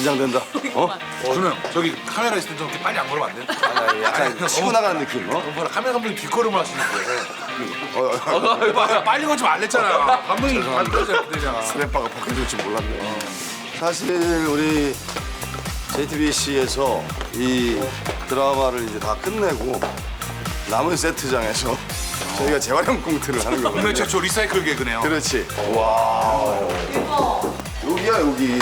어 긴장된다. 어? 준호 형 저기 카메라 있을 때좀 이렇게 빨리 안 걸으면 안 돼? 아, 약간 치고 나가는 느낌. 어? 어, 뭐라 카메라 감독님 뒷걸음을 하시는 거예요 어, 어, 어. 빨리, 빨리 걸지 말랬잖아 감독님 걸어야 되잖아 스냅바가 바뀌어질 줄 몰랐네. 사실 우리 JTBC에서 이 드라마를 이제 다 끝내고 남은 세트장에서 저희가 재활용 꽁트를 하는 국내 거거든요. 최초 리사이클 개그네요 그렇지. 와. 여기야 여기.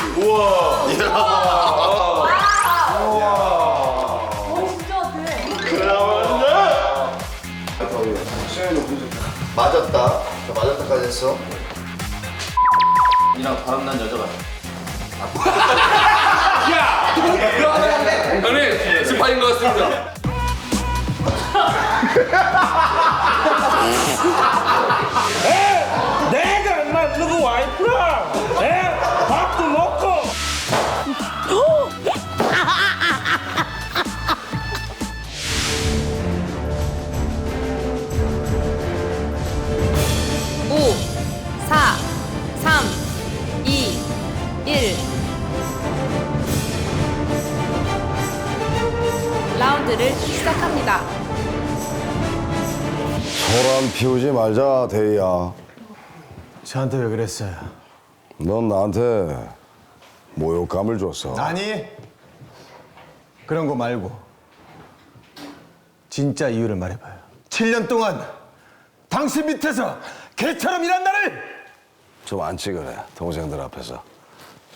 수현이 무슨 맞았다. 저 맞았다까지 했어. 이랑 바람난 여자가. 형님 스파인 것 같습니다. 오, 사, 삼, 이, 일. 라운드를 시작합니다. 소란 피우지 말자 대희야. 저한테 왜 그랬어요? 넌 나한테 모욕감을 줬어. 아니 그런 거 말고 진짜 이유를 말해봐요. 7년 동안 당신 밑에서 개처럼 일한 나를 좀 안찌 그래 동생들 앞에서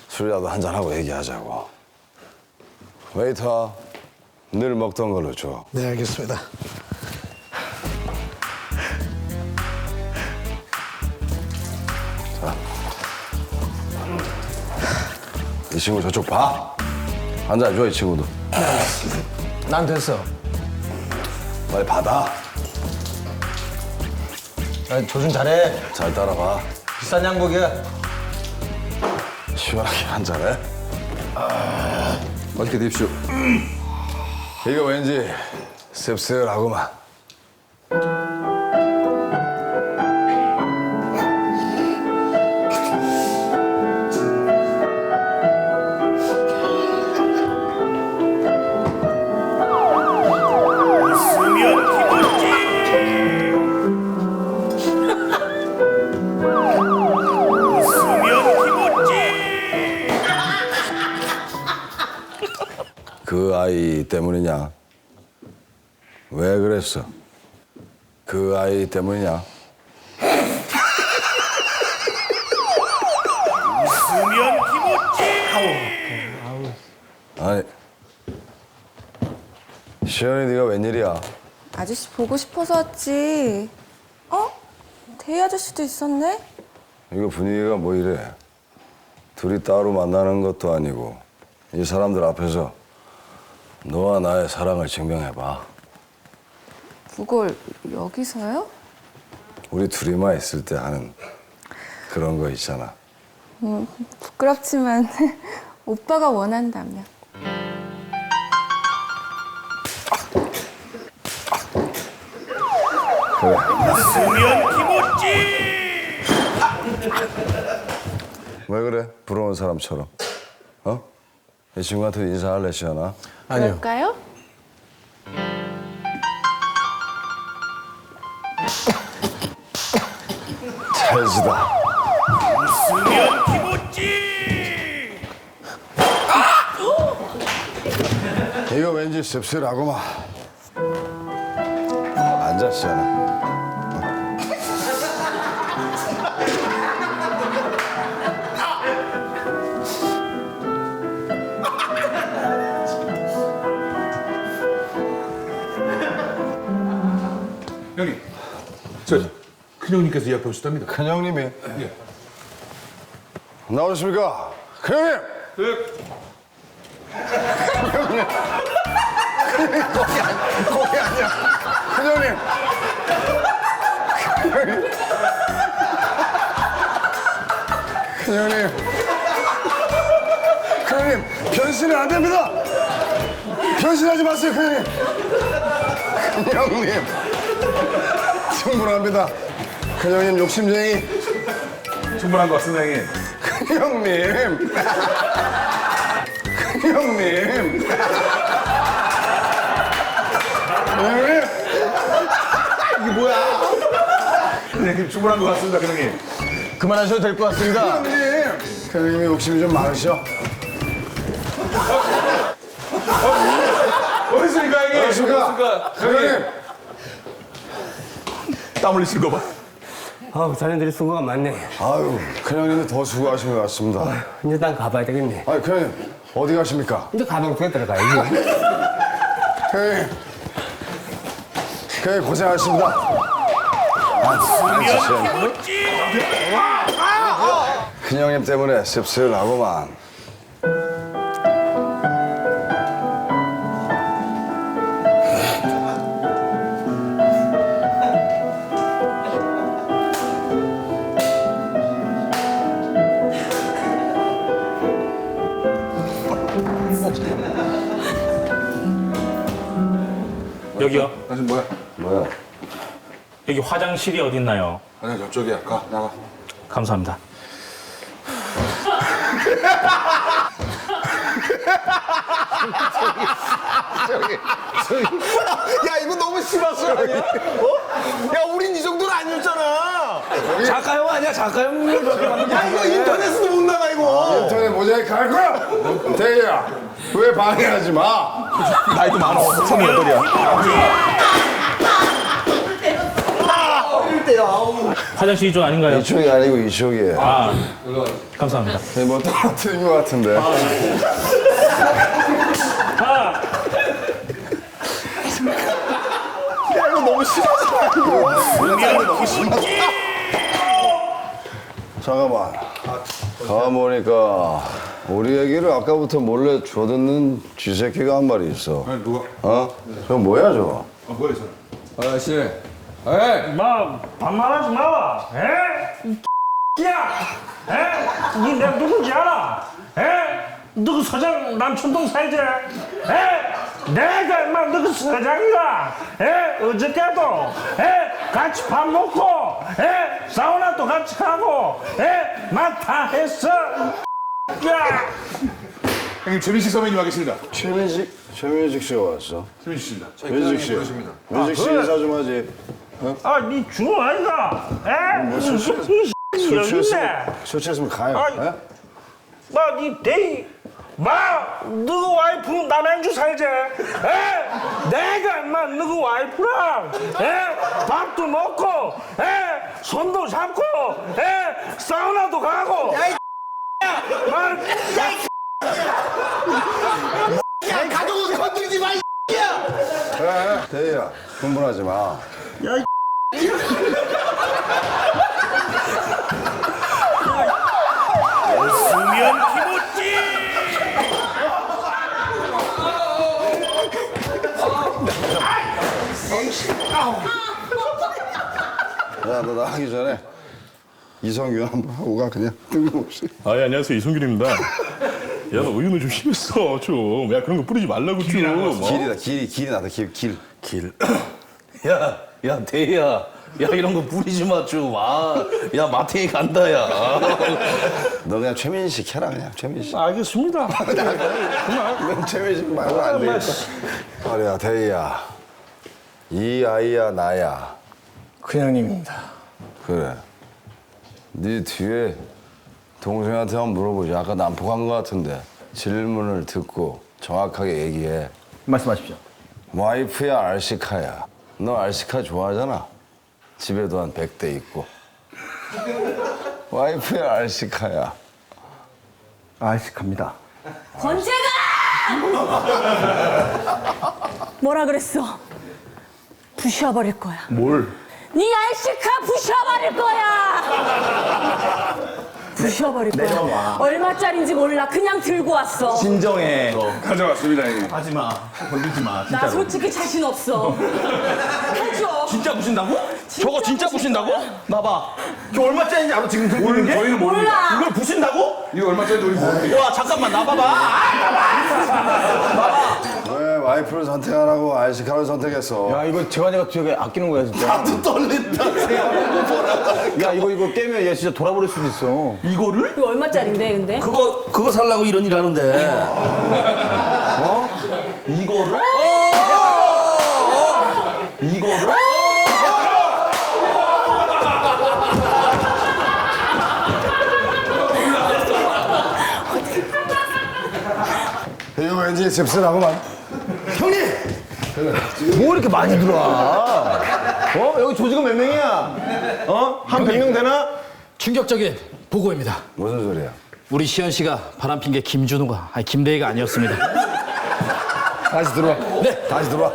술이라도 한잔 하고 얘기하자고. 웨이터 늘 먹던 걸로 줘. 네 알겠습니다. 이 친구 저쪽 봐. 한잔 줘이 친구도. 난 됐어. 빨리 받아. 아, 조준 잘해. 잘 따라가. 비싼 양복이야. 시원하게 한 잔해. 맛있게 드십시오. 이거 왠지 씁쓸하구만. 그 아이 때문이냐? 왜 그랬어? 그 아이 때문이냐? 아니, 시연이 네가 웬일이야? 아저씨 보고 싶어서 왔지. 어? 대희 아저씨도 있었네? 이거 분위기가 뭐 이래? 둘이 따로 만나는 것도 아니고 이 사람들 앞에서 너와 나의 사랑을 증명해봐. 그걸 여기서요? 우리 둘이만 있을 때 하는 그런 거 있잖아. 부끄럽지만 오빠가 원한다면. 그래. 왜 그래? 부러운 사람처럼. 어? 이 친구한테 인사할래, 시연아? 아니요. 그럴까요? 찰지다. 이거 왠지 씁쓸하구만. 앉아, 시연아. 큰형님께서 이 앞에 오셨답니다 큰형님이. 나오십니까? 큰형님! 큰형님. 거기 아니, 거기 아니야. 큰형님. 큰형님. 큰형님. 큰형님, 변신은 안 됩니다! 변신하지 마세요, 큰형님. 큰형님. 충분합니다. 큰 형님 욕심쟁이. 충분한 것 같습니다 형님 형님. 형님. 형님. 큰형님 충분한 것 같습니다, 큰 형님. 그만하셔도 될 것 같습니다. 형님. 형님이 욕심이 좀 많으셔. 어딨습니까, 형님? 그렇습니까? 형님. 땀 흘리신 거 봐. 아우 자네들이 수고가 많네. 아유, 큰형님이 더 수고하신 것 같습니다. 이제 난 가봐야 되겠네. 아니, 큰형님, 어디 가십니까? 이제 가방통에 들어가야지. 형님. 형님, 고생하셨습니다. 아, 큰형님 때문에 씁쓸하고만. 여기요. 당신 뭐야? 뭐야? 여기 화장실이 어디 있나요? 아니, 저쪽이야. 가, 나가. 감사합니다. 야 이거 너무 아니야? 어? 야 우린 이 정도는 아니었잖아. 작가 형 아니야 작가 형. 야 이거 인터넷에도 못 나가 이거. 인터넷 모자이크 할 거야? 대희야, 왜 방해하지 마? 나이도 많어. 성이 여덟이야. 화장실 이쪽 아닌가요? 이쪽이 아니고 이쪽이에요. 아, 감사합니다. 네, 뭐 떨어뜨린 것 같은데. 야 이거 너무 심하잖아. 잠깐만. 가보니까 우리 얘기를 아까부터 몰래 줘듣는 쥐새끼가 한 마리 있어. 아니, 누가? 어? 저 뭐야 저거? 아, 뭐야, 저 아저씨. 마 반말하지 마. 에? 이 야, 에? 니 내가 누군지 알아? 에? 너그 서장 남천동 살지? 에? 내가 인마 너그 서장이가 에? 어저께도 에? 같이 밥 먹고 에? 사우나도 같이 가고 에? 맛다 했어. 야! 형님, 최민식 선배님 와 계십니다. 최민식, 최민식 씨가 왔어. 최민식 씨입니다. 민식 씨. 민식 씨 인사 좀 하지. 아, 니 준호 아이가? 에? 술 취- 이술 취했으면. 술 취했으면 가요. 아이. 예? 마, 니 데이, 마, 너그 와이프는 남양주 살지? 에? 내가 인마 너그 와이프랑, 에? 밥도 먹고, 에? 손도 잡고, 에? 사우나도 가고. 야, 이 마, 야, 가족을 건드리지 마. 그래, 대희야. 흥분하지 마. 야, 너 나가기 전에 이성균 한번 하고 가, 그냥 뜬금없이. 아, 예, 안녕하세요. 이성균입니다. 야, 너 의논을 좀 심했어, 좀. 야, 그런 거 뿌리지 말라고, 좀. 어? 길이다, 길이, 길이 나다, 길, 길. 길. 야, 야, 대야. 야, 이런 거 뿌리지 마, 좀. 아, 야, 마탱이 간다, 야. 너 그냥 최민식 해라, 그냥 최민식. 알겠습니다. 넌 최민식 말고 안 돼. 그래야, 대희야. 이 아이야, 나야. 큰형님입니다. 그래. 네 뒤에 동생한테 한번 물어보자. 아까 난폭한 것 같은데 질문을 듣고 정확하게 얘기해. 말씀하십시오. 와이프야 알시카야. 너 알시카 좋아하잖아. 집에도 한 100대 있고. 와이프야 알시카야. 아식합니다. 권재가! 뭐라 그랬어? 부셔버릴 거야. 뭘? 네 알시카 부셔버릴 거야. 부셔버릴 거야. 얼마짜린지 몰라. 그냥 들고 왔어. 진정해. 가져왔습니다, 형님. 하지 마. 건들지 마. 나 솔직히 자신 없어. 해줘. 진짜 부신다고? 저거 진짜 부신다고? 나봐. 저 얼마짜리인지 알아 지금 들고 있는 게? 저희는 모릅니다. 몰라. 이걸 부신다고? 이거 얼마짜리인지 우리 모릅니다. 와 잠깐만 나봐봐. 아, 나봐. 왜 와이프를 선택하라고 아이스카를 선택했어. 야 이거 재환이가 되게 아끼는 거야 진짜. 나도 떨린다. 야 이거 이거 깨면 얘 진짜 돌아버릴 수도 있어. 이거를? 이거 얼마짜린데 근데? 그거 그거 살라고 이런 일 하는데. 어? 이거를? 이거를? 이거 왠지 씁쓸하구만. 뭐 이렇게 많이 들어와? 어 여기 조직은 몇 명이야? 어 한 100명 되나? 충격적인 보고입니다. 무슨 소리야? 우리 시현 씨가 바람 핀 게 김준호가 아니 김대희가 아니었습니다. 다시 들어와. 네. 다시 들어와.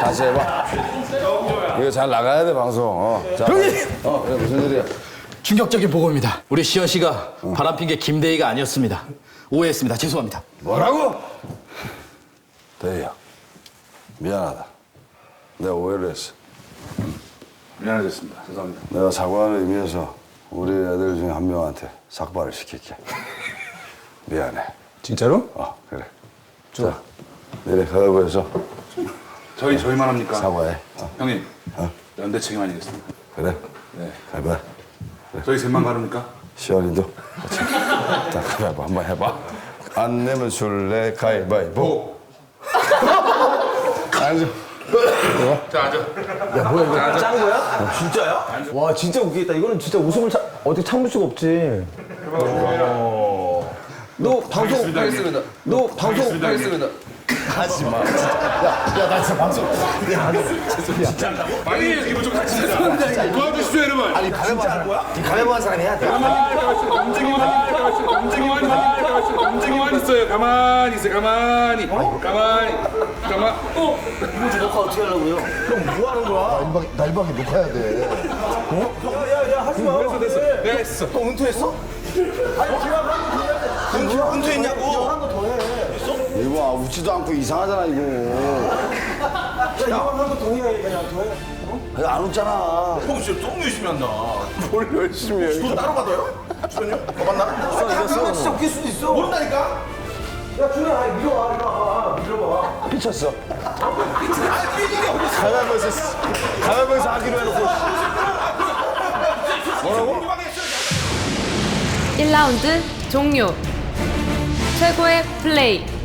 다시 해봐. 이거 잘 나가야 돼 방송. 어. 자, 형님. 어 그래 무슨 일이야? 충격적인 보고입니다. 우리 시현 씨가 바람 핀 게 김대희가 아니었습니다. 오해했습니다. 죄송합니다. 뭐라고? 대희야 미안하다. 내가 오해를 했어. 미안하셨습니다. 죄송합니다. 내가 사과를 의미해서 우리 애들 중에 한 명한테 삭발을 시킬게. 미안해. 진짜로? 어 그래. 자 내일 가위바위보해서 저희 저희만 합니까? 사과해. 어, 형님. 연대 책임 아니겠습니까? 그래. 네. 가위바위. 저희 셋만 가릅니까? 시원이도. 자 가위바위보 한번 해봐. 안 내면 술래 가위바위보. 앉아. 자 앉아. 야 뭐야 이거 짠 거야? 진짜야? 와 진짜 웃기겠다. 이거는 진짜 웃음을 차, 어떻게 참을 수가 없지. 어. 너 방송 하겠습니다. 너 방송 하겠습니다. 하지 마. 빨리 기분 좀 같이 하자. 도와주십시오 여러분. 아니 가위바위보 한 사람이 해야 돼. 가만히 있어요. 가만히 있어요. 가만히. 가만히. 가만. 어. 녹화 어떻게 하려고요? 뭐 하는 거야? 날박이 녹아야 돼. 야야야 하지 마. 됐어 됐어. 내가 했어. 너 은퇴했어? 아니 기왕 은퇴 은퇴했냐고. 이거 봐, 웃지도 않고 이상하잖아 이거. 야 이왕 한거더 해. 그냥 더 해. 아니, 안 웃잖아. 형 진짜 너무 열심히 한다. 뭘 열심히 해. 돈 따로 받아요? 주현이? 더 받나? 그러면 진짜 웃길 수도 있어. 모른다니까? 야 준아 아니 밀어와 밀어와 밀어봐. 삐쳤어. 가위바위보에서 가위바위보에서 하기로 해놓고. 1라운드 종료. 최고의 플레이.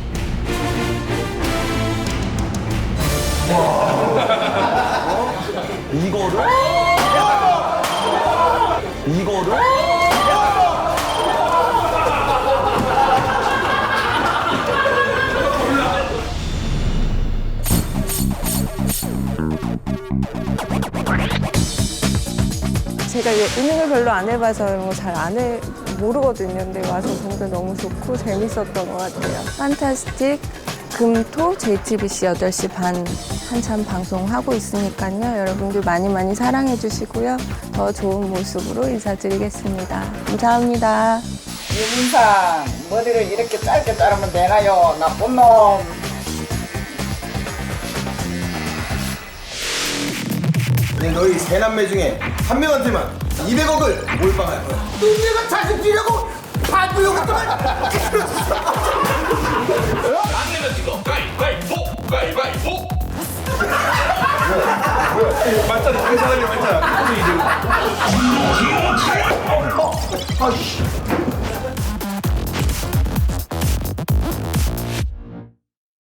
이거를? 이거를? 제가 예능을 별로 안 해봐서 이런 거잘안 해, 모르거든요. 근데 와서 보니까 너무 좋고 재밌었던 것 같아요. 판타스틱, 금토, JTBC 8시 반 한참 방송하고 있으니까요. 여러분들 많이 많이 사랑해 주시고요. 더 좋은 모습으로 인사드리겠습니다. 감사합니다. 유민상 머리를 이렇게 짧게 자르면 되나요? 나쁜 놈. 근데 너희 세 남매 중에 한 명한테만 200억을 몰빵할 거야. 내가 자식 주려고 아이고 여기 또 안 내면 이거 가위바위보 가위바위보 맞잖아 당사람이 맞잖아 아이씨.